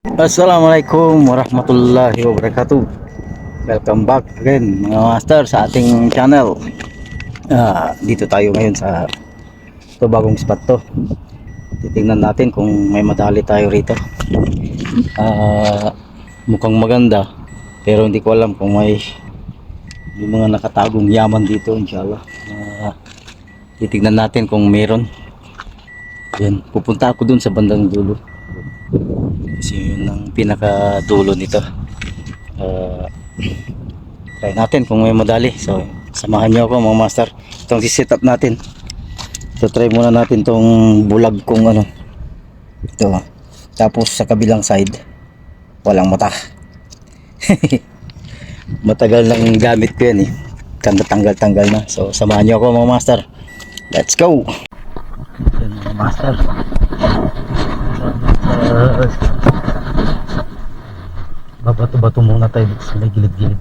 Assalamualaikum warahmatullahi wabarakatuh. Welcome back again mga master sa ating channel. Ah, Dito tayo ngayon sa ito bagong spot to. Titingnan natin kung may madali tayo rito. Ah, Mukhang maganda Pero hindi ko alam kung may May mga nakatagong yaman dito inshallah. Ah, Titingnan natin kung meron. Yan, pupunta ako dun sa bandang dulo kasi yun ang pinakadulo nito. Uh, try natin kung may madali. So samahan nyo ako mga master. Itong set up natin. So try muna natin tong bulag kung ano. Ito. Tapos sa kabilang side walang mata. Matagal nang gamit ko yan eh. Kanda tanggal tanggal na. So samahan nyo ako mga master. Let's go! Mga master Uh, babato-bato muna tayo dito sa may gilid-gilid.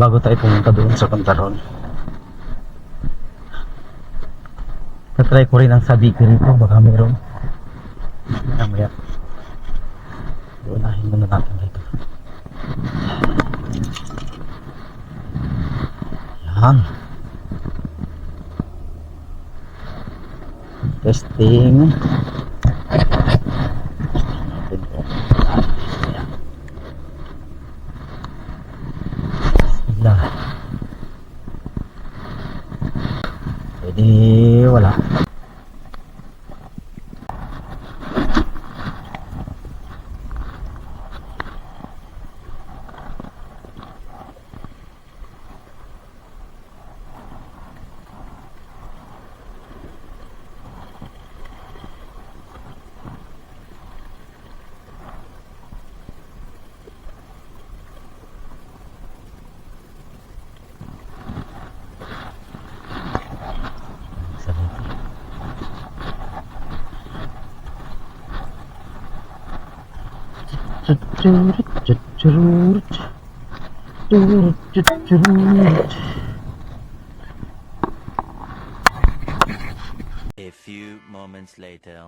Bago tayo pumunta doon sa pantalon. Natry ko rin ang sabiki rito baka meron. Mamaya. Unahin muna natin dito. Yan. Testing natin kung Ayan. Wala. Pwede wala. Sa dito. Chuchurut, chuchurut. Turut, chuchurut. A few moments later.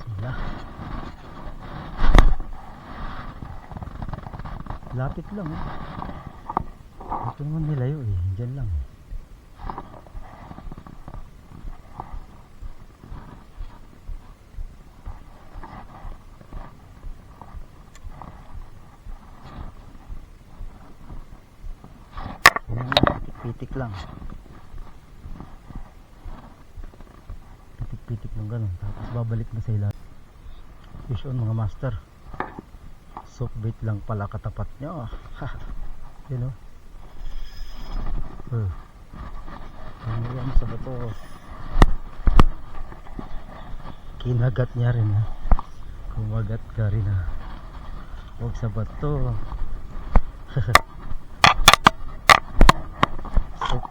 Sila. Lapit lang eh. Ito naman nilayo eh. Diyan lang. Yan, Pitik-pitik lang. Pitik-pitik lang ganun. Tapos babalik na sa ilalim. Fish mga master. Soak bait lang pala katapat nyo. Ha. Yun o. Uh. Ano yan sa bato? Kinagat niya rin ha. Kumagat ka rin ha. Huwag sa bato.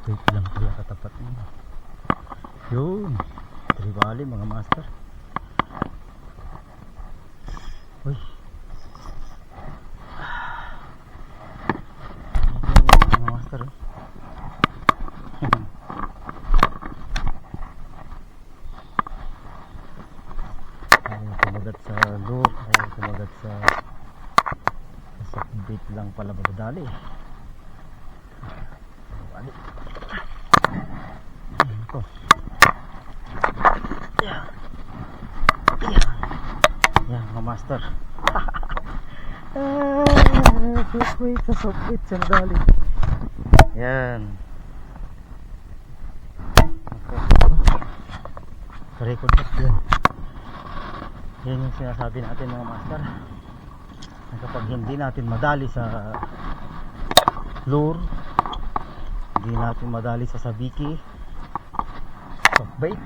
Bait lang pala katapat nyo. Yun. Tribali mga master. Uy. Ito mga master. oh. Ayaw kumagat sa lure, ayaw kumagat sa sa bait lang pala madadali. Balik. Ayun ko. Yan. Yan. Yan, mga master. sokwit sa sokwit sa dali. Yan. Record up yan. Yan yung sinasabi natin mga master. Na kapag hindi natin madali sa lure, hindi natin madali sa sabiki, softbait,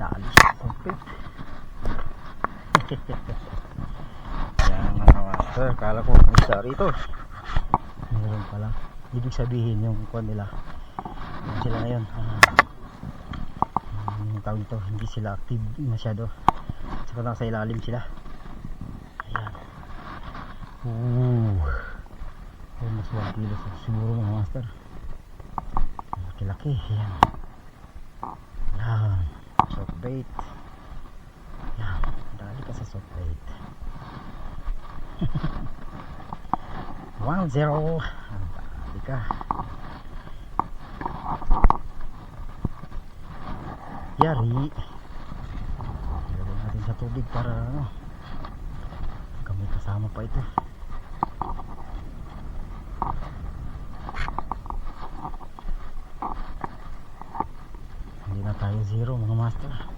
dali sa softbait. Yan mga master, kala ko isa rito. Meron pala. Ibig sabihin yung kwan nila. Yan sila ngayon. Ah, yung tawag ito, hindi sila active masyado. Saka nasa ilalim sila. Ayan. Ooh. Almost 1 kilo siguro mga master. Laki-laki. Ayan. Yan. Soft bait. Sa zero. Hindi ka. Yari. Ilagay natin sa tubig para ano. Kami kasama pa ito. Hindi na tayo zero mga master.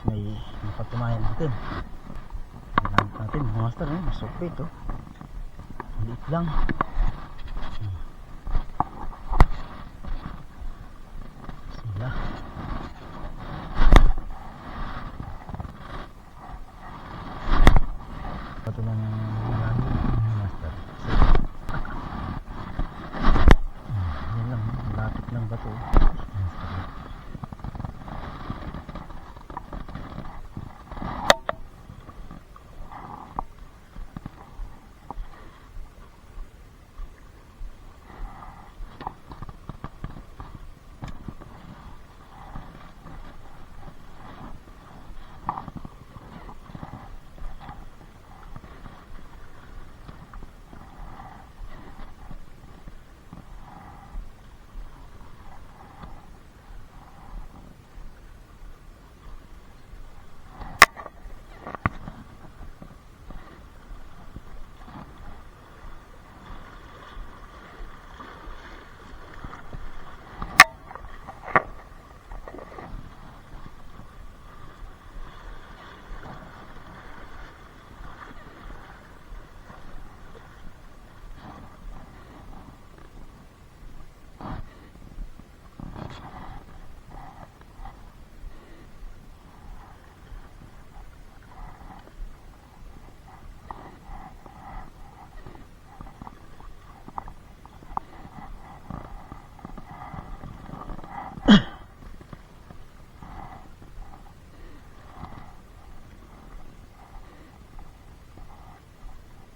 Least may napatunayan natin. Kailangan natin mga master. Eh. Masupit oh. Liit lang. Sila. Pato ng marami master. So, ah, yan lang. Lapit ng bato.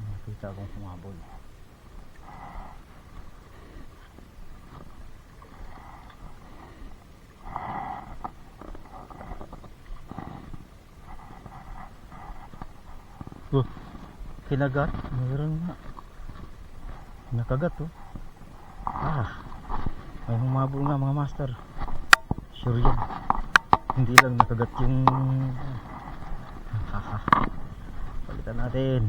Master. Nakita akong sumabog. Oh, kinagat. Mayroon nga. Nakagat oh. Ah, may humabol nga mga master. Sure yan. Hindi lang nakagat yung... Haha. Palitan natin.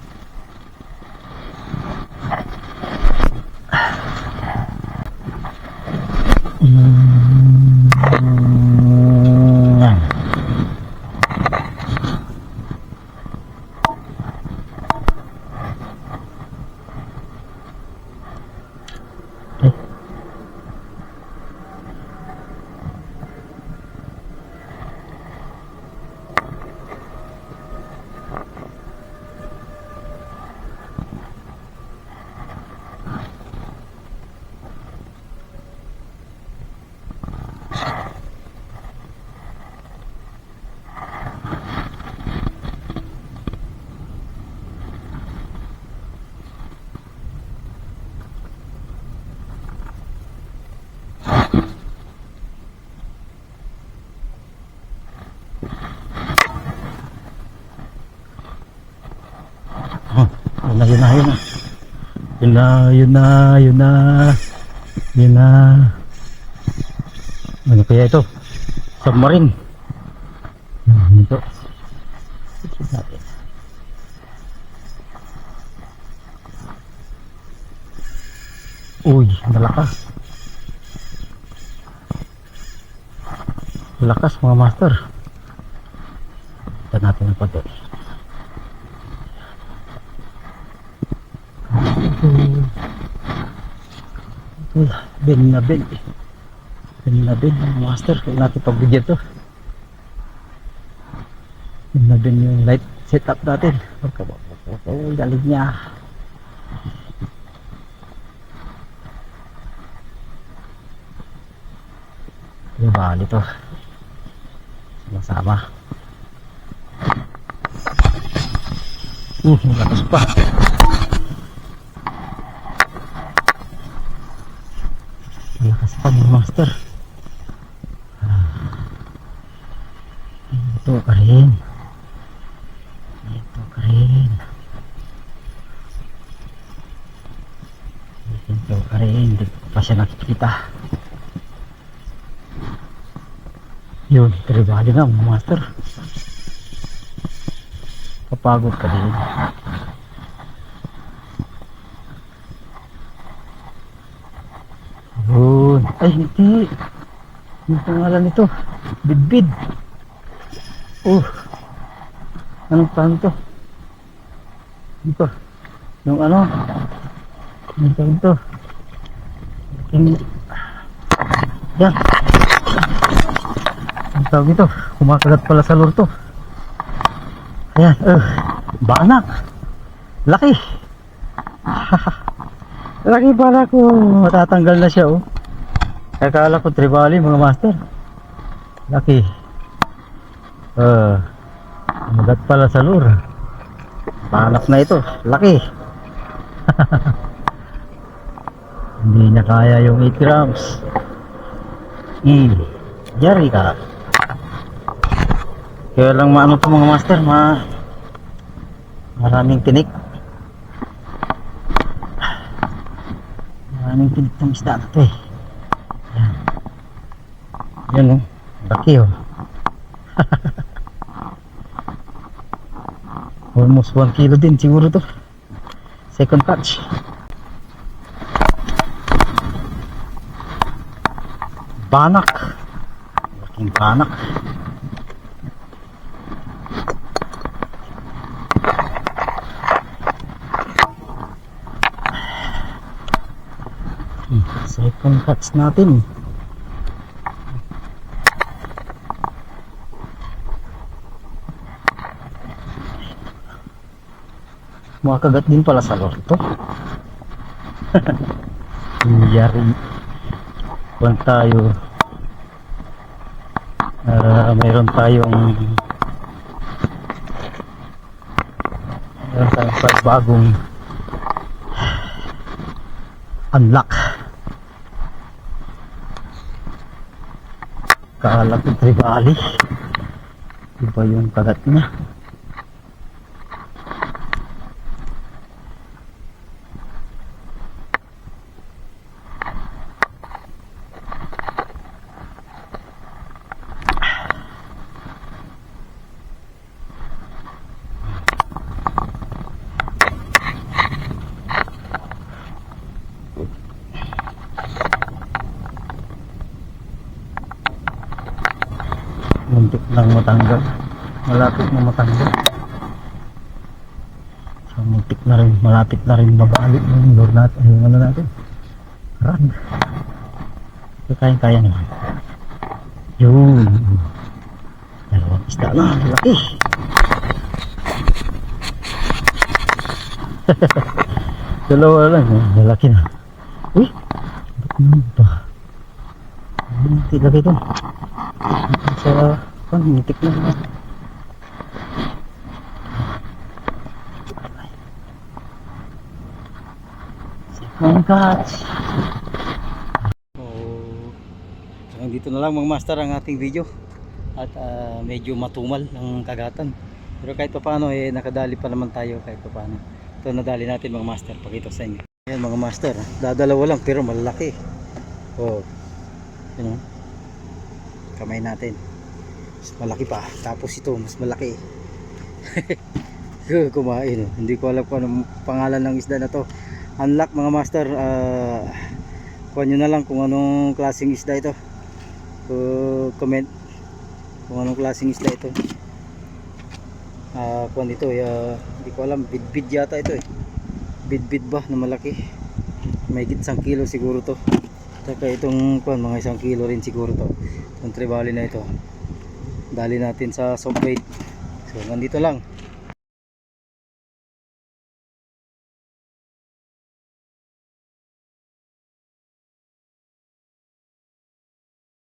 na, yun na, yun na. Yun na, yun na, yun na. Ano kaya ito? Submarine. Ano ito? Uy, malakas. Lakas mga master. Ito natin ang pagod. Bin na bin. Bin na bin, master. Kaya natin pagbigyan to. Bin na bin yung light setup natin. Oh, galing niya. Yung bali to. Sama-sama. Uh, malakas pa. Mga master. Ito ka rin. Ito ka rin. Ito ka rin. Hindi ko pa siya nakikita. Yun, tribali na master. Kapagod ka din. Yun. Ay, hindi. Yung pangalan nito. Bidbid. Oh. Anong pangalan to? Ito. Yung ano? Yung tawag ito. Yung... Yan. Ang tawag ito. Kumakagat pala sa lure to. Ayan. Uh, banak. Laki. Laki pala ko. Matatanggal na siya oh. Akala ko tribali mga master. Laki. Uh, magat pala sa lure. Banak na ito. Laki. Hindi na kaya yung 8 grams. Hmm. Jari ka. Kaya lang maano to mga master, ma maraming tinik. Maraming tinik tong isda na to eh. Yan. Oh. Laki oh. Almost 1 kilo din siguro to. Second catch. Banak. Laking banak. Hmm, Second catch natin. Makakagat din pala sa lord to. Yari. Kung tayo ah, mayroon tayong mayroon tayong bagong unlock kalapit tribali iba yung kagat niya muntik lang matanggal. Malapit na matanggal. So muntik na rin malapit na rin mabalik yung lure natin yung ano natin. Run. So kaya kaya naman yun. Dalawang isda na. Laki dalawa lang eh. malaki na. Uy! Ba't naman ba hindi laki to sa kan mitik na. Naman second catch so, dito na lang mga master ang ating video. At ah, medyo matumal ang kagatan. Pero kahit pa paano eh nakadali pa naman tayo kahit pa paano ito nadali natin mga master. Pakita sa inyo. Yan mga master dadalawa lang pero malaki. Oh. Yun oh. Kamay natin mas malaki pa. Tapos ito mas malaki. Kumain. Hindi ko alam kung anong pangalan ng isda na to. Unlock mga master. Uh, kuha nyo na lang kung anong klaseng isda ito. Uh, comment kung anong klaseng isda ito. Uh, kuha nito uh, hindi ko alam. Bidbid yata ito eh. Bidbid ba na malaki? May isang kilo siguro to. Saka itong kuan mga isang kilo rin siguro to. Itong tribali na ito. Dali natin sa bait. So nandito lang.